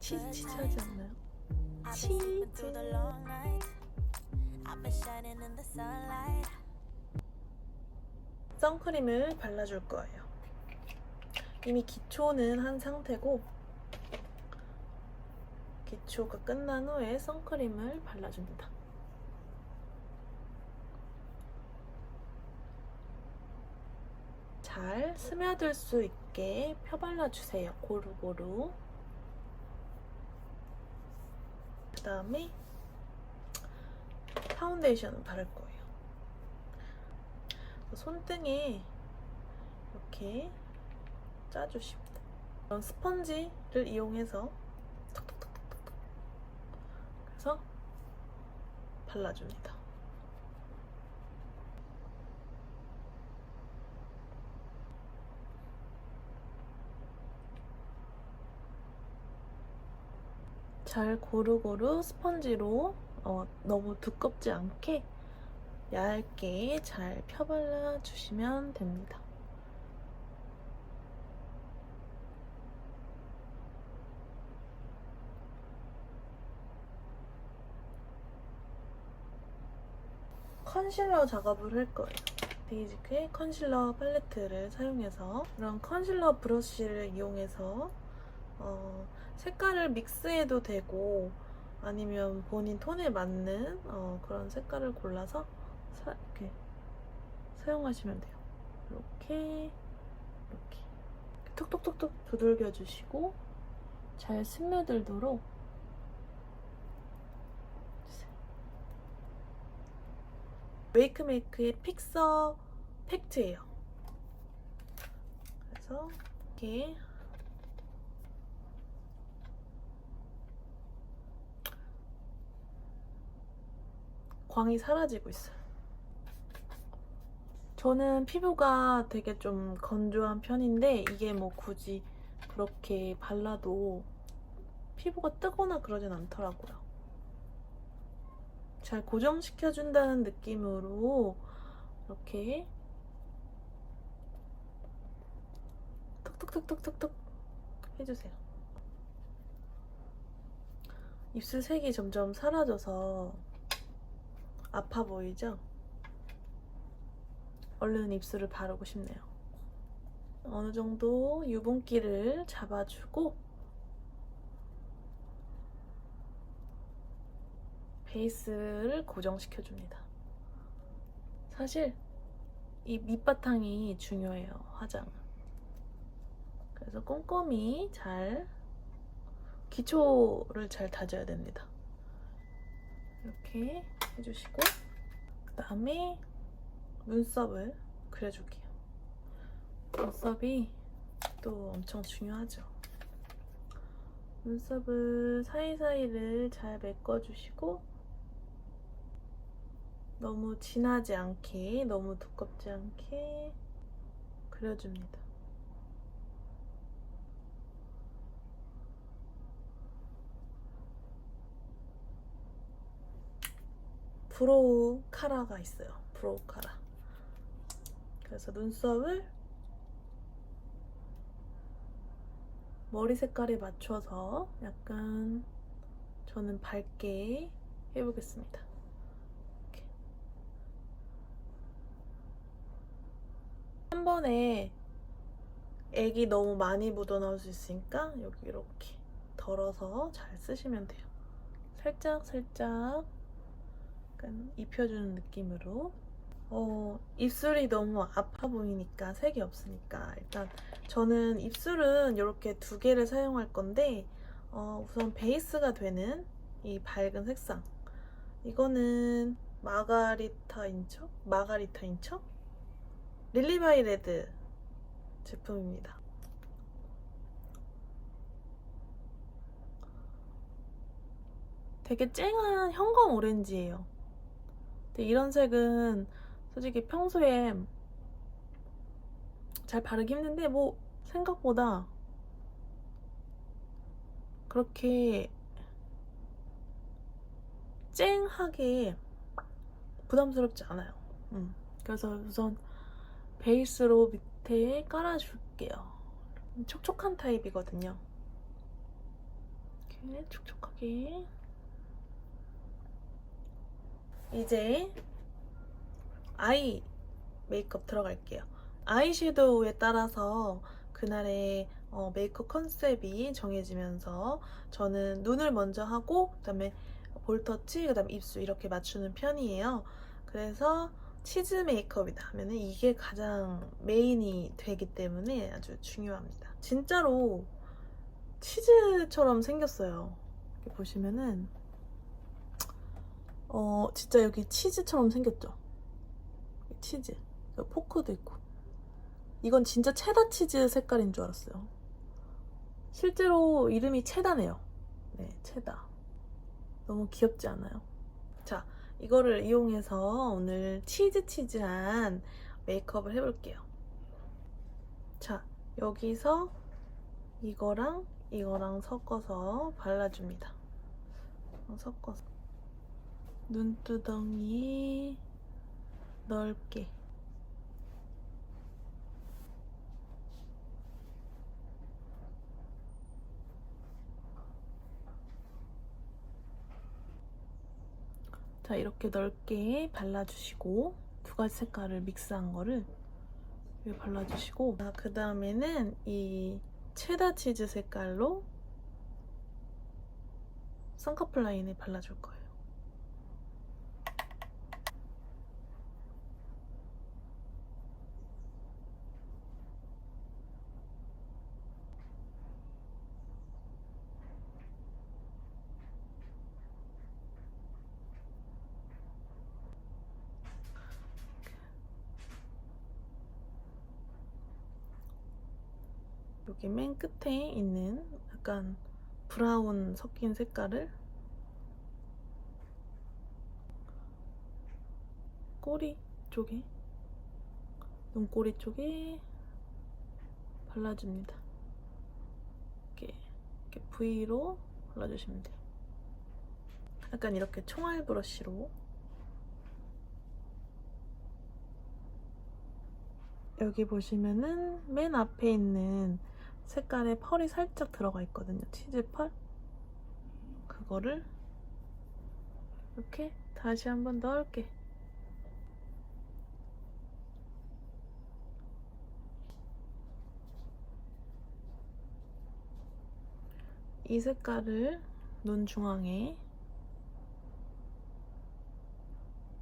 치즈 하지 않나요? 치즈 선크림을 발라줄 거예요. 이미 기초는 한 상태고 기초가 끝난 후에 선크림을 발라줍니다. 잘 스며들 수 있게 펴발라주세요. 고루고루. 그 다음에 파운데이션을 바를 거예요. 손등에 이렇게 짜주십니다. 이런 스펀지를 이용해서 톡톡톡톡톡 그래서 발라줍니다. 잘 고루고루 스펀지로 어, 너무 두껍지 않게 얇게 잘 펴발라 주시면 됩니다. 컨실러 작업을 할 거예요. 베이지크의 컨실러 팔레트를 사용해서 이런 컨실러 브러쉬를 이용해서 어, 색깔을 믹스해도 되고 아니면 본인 톤에 맞는 어, 그런 색깔을 골라서 사, 이렇게 사용하시면 돼요. 이렇게 이렇게 톡톡톡톡 두들겨 주시고 잘 스며들도록. 웨이크메이크의 픽서 팩트예요. 그래서 이렇게 광이 사라지고 있어요. 저는 피부가 되게 좀 건조한 편인데 이게 뭐 굳이 그렇게 발라도 피부가 뜨거나 그러진 않더라고요. 잘 고정시켜준다는 느낌으로 이렇게 톡톡톡톡톡톡 해주세요. 입술 색이 점점 사라져서 아파 보이죠? 얼른 입술을 바르고 싶네요. 어느 정도 유분기를 잡아주고 베이스를 고정시켜줍니다. 사실 이 밑바탕이 중요해요, 화장은. 그래서 꼼꼼히 잘 기초를 잘 다져야 됩니다. 이렇게 해주시고 그 다음에 눈썹을 그려줄게요. 눈썹이 또 엄청 중요하죠. 눈썹을 사이사이를 잘 메꿔주시고 너무 진하지 않게 너무 두껍지 않게 그려줍니다. 브로우 카라가 있어요. 브로우 카라. 그래서 눈썹을 머리 색깔에 맞춰서 약간 저는 밝게 해보겠습니다. 이렇게. 한 번에 액이 너무 많이 묻어나올 수 있으니까 여기 이렇게 덜어서 잘 쓰시면 돼요. 살짝 살짝 약간 입혀주는 느낌으로 어, 입술이 너무 아파 보이니까 색이 없으니까 일단 저는 입술은 이렇게 두 개를 사용할 건데 어, 우선 베이스가 되는 이 밝은 색상 이거는 마가리타 인척? 마가리타 인척? 릴리바이 레드 제품입니다. 되게 쨍한 형광 오렌지예요. 근데 이런 색은 솔직히 평소에 잘 바르기 힘든데 뭐 생각보다 그렇게 쨍하게 부담스럽지 않아요. 음. 그래서 우선 베이스로 밑에 깔아줄게요. 촉촉한 타입이거든요. 이렇게 촉촉하게. 이제 아이 메이크업 들어갈게요. 아이섀도우에 따라서 그날의 어, 메이크업 컨셉이 정해지면서 저는 눈을 먼저 하고 그다음에 볼터치, 그다음에 입술 이렇게 맞추는 편이에요. 그래서 치즈 메이크업이다 하면은 이게 가장 메인이 되기 때문에 아주 중요합니다. 진짜로 치즈처럼 생겼어요. 보시면은 어 진짜 여기 치즈처럼 생겼죠. 치즈. 여기 포크도 있고. 이건 진짜 체다 치즈 색깔인 줄 알았어요. 실제로 이름이 체다네요. 네, 체다. 너무 귀엽지 않아요? 자, 이거를 이용해서 오늘 치즈 치즈한 메이크업을 해볼게요. 자, 여기서 이거랑 이거랑 섞어서 발라줍니다. 어, 섞어서 눈두덩이 넓게 자 이렇게 넓게 발라주시고 두 가지 색깔을 믹스한 거를 여기 발라주시고 그 다음에는 이 체다 치즈 색깔로 쌍꺼풀 라인에 발라줄 거예요. 여기 맨 끝에 있는 약간 브라운 섞인 색깔을 꼬리 쪽에 눈꼬리 쪽에 발라줍니다. 이렇게, 이렇게 V로 발라주시면 돼요. 약간 이렇게 총알 브러쉬로 여기 보시면은 맨 앞에 있는 색깔에 펄이 살짝 들어가 있거든요. 치즈 펄. 그거를 이렇게 다시 한번 넣을게. 이 색깔을 눈 중앙에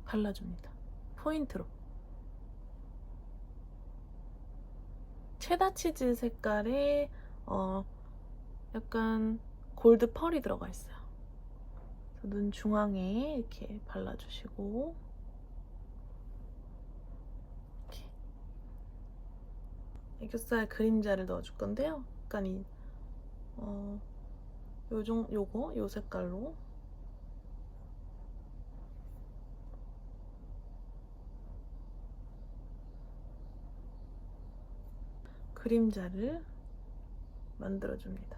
발라줍니다. 포인트로. 체다 치즈 색깔에 어 약간 골드 펄이 들어가 있어요. 눈 중앙에 이렇게 발라주시고 이렇게 애교살 그림자를 넣어줄 건데요. 약간 이 어, 요정 요거 요 색깔로 그림자를 만들어줍니다.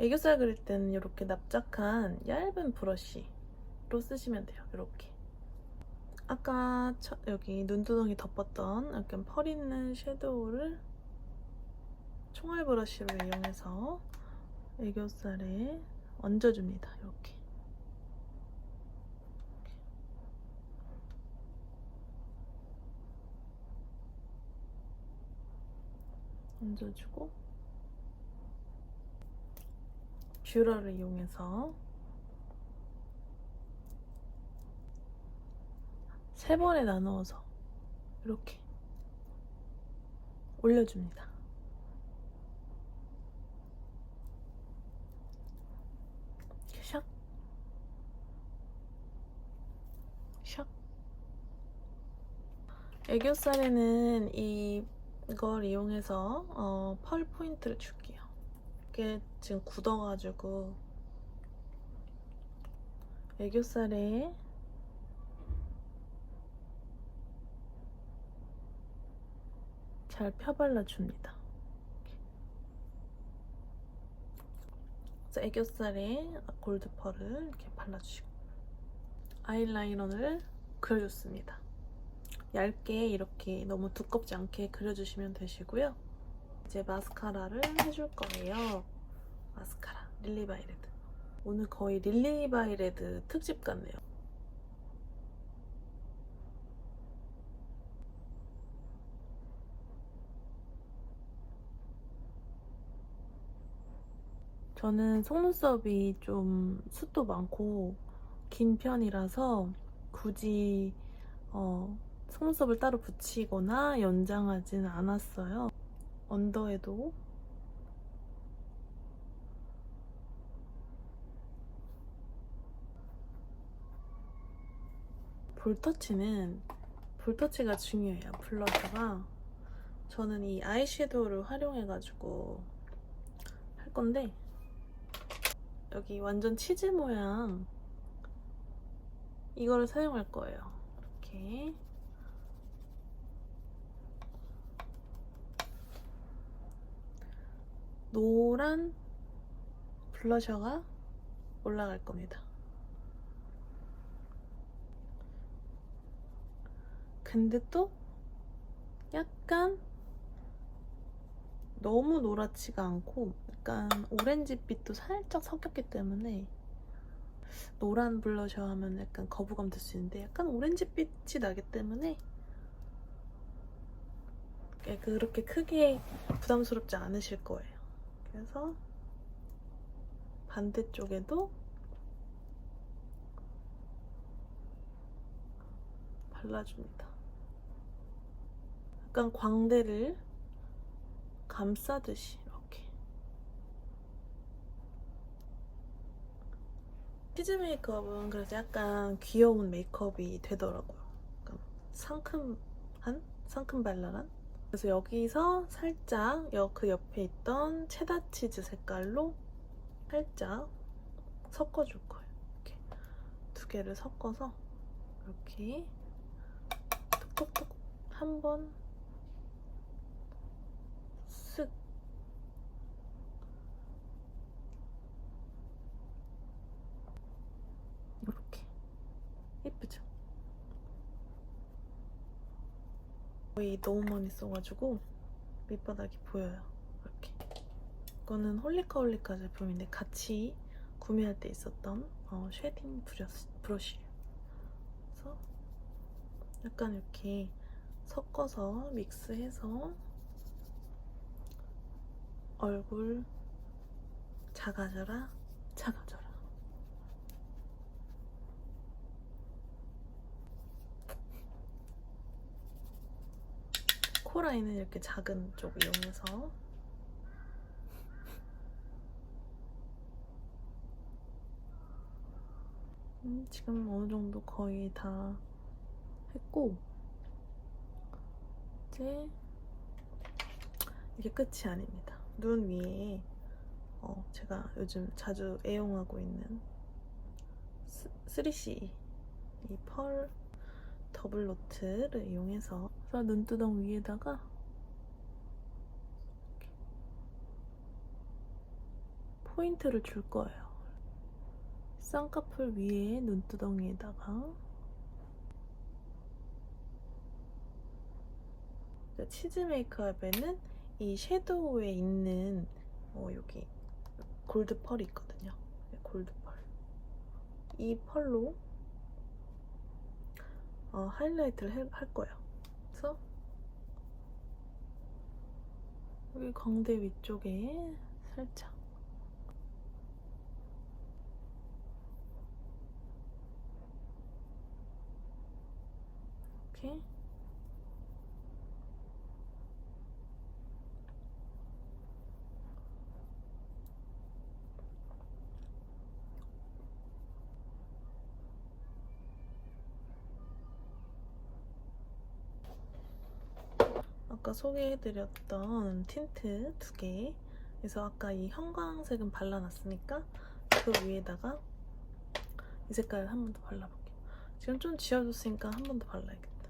애교살 그릴 때는 이렇게 납작한 얇은 브러쉬로 쓰시면 돼요. 이렇게. 아까 저- 여기 눈두덩이 덮었던 약간 펄 있는 섀도우를 총알 브러쉬로 이용해서 애교살에 얹어줍니다. 이렇게. 얹어주고 뷰러를 이용해서 세 번에 나누어서 이렇게 올려줍니다. 애교살에는 이, 이걸 이용해서 어, 펄 포인트를 줄게요. 이게 지금 굳어가지고 애교살에 잘 펴발라줍니다. 애교살에 골드 펄을 이렇게 발라주시고 아이라이너를 그려줬습니다. 얇게 이렇게 너무 두껍지 않게 그려주시면 되시고요. 이제 마스카라를 해줄 거예요. 마스카라 릴리바이레드. 오늘 거의 릴리바이레드 특집 같네요. 저는 속눈썹이 좀 숱도 많고 긴 편이라서 굳이 어, 속눈썹을 따로 붙이거나 연장하지는 않았어요. 언더에도 볼터치는 볼터치가 중요해요. 블러셔가 저는 이 아이섀도우를 활용해가지고 할 건데 여기 완전 치즈 모양 이거를 사용할 거예요. 이렇게 노란 블러셔가 올라갈 겁니다. 근데 또 약간 너무 노랗지가 않고 약간 오렌지빛도 살짝 섞였기 때문에 노란 블러셔 하면 약간 거부감 들 수 있는데 약간 오렌지빛이 나기 때문에 예, 그렇게 크게 부담스럽지 않으실 거예요. 그래서 반대쪽에도 발라줍니다. 약간 광대를 감싸듯이 이렇게 치즈 메이크업은 그래서 약간 귀여운 메이크업이 되더라고요. 상큼한? 상큼발랄한? 그래서 여기서 살짝 여- 그 옆에 있던 체다 치즈 색깔로 살짝 섞어줄 거예요. 이렇게 두 개를 섞어서 이렇게 톡톡톡 한 번 쓱 이렇게 예쁘죠? 거의 너무 많이 써가지고 밑바닥이 보여요. 이렇게. 이거는 홀리카 홀리카 제품인데 같이 구매할 때 있었던 어, 쉐딩 브러쉬, 브러쉬예요. 그래서 약간 이렇게 섞어서 믹스해서 얼굴 작아져라 작아져라 코라인은 이렇게 작은 쪽 이용해서 음, 지금 어느 정도 거의 다 했고 이제 이게 끝이 아닙니다. 눈 위에 어, 제가 요즘 자주 애용하고 있는 3C 이 펄 더블 노트를 이용해서 그래서 눈두덩 위에다가 포인트를 줄 거예요. 쌍꺼풀 위에 눈두덩이에다가 치즈 메이크업에는 이 섀도우에 있는 어, 여기 골드 펄이 있거든요. 네, 골드 펄. 이 펄로 어, 하이라이트를 해- 할 거예요. 그래서 여기 광대 위쪽에 살짝. 이렇게 아까 소개해드렸던 틴트 두 개. 그래서 아까 이 형광색은 발라놨으니까 그 위에다가 이 색깔을 한 번 더 발라볼게요. 지금 좀 지워졌으니까 한 번 더 발라야겠다.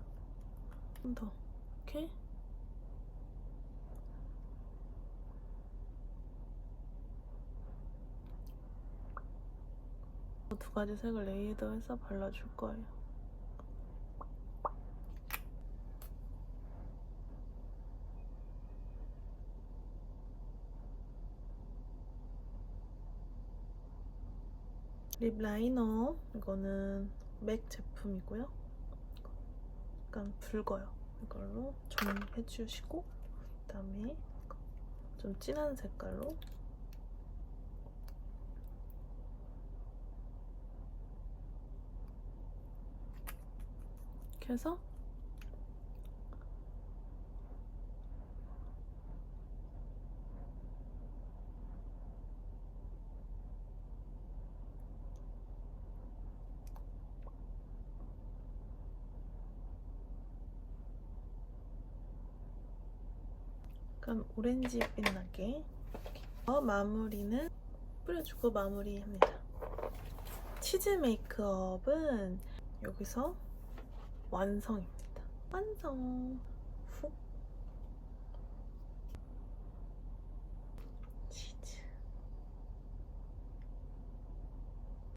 한 번 더. 이렇게. 두 가지 색을 레이더해서 발라줄 거예요. 립 라이너 이거는 맥 제품이고요. 약간 붉어요. 이걸로 좀 해주시고 그다음에 좀 진한 색깔로 이렇게 해서 약간 오렌지 빛 나게 이렇게. 어, 마무리는 뿌려주고 마무리합니다. 치즈 메이크업은 여기서 완성입니다. 완성!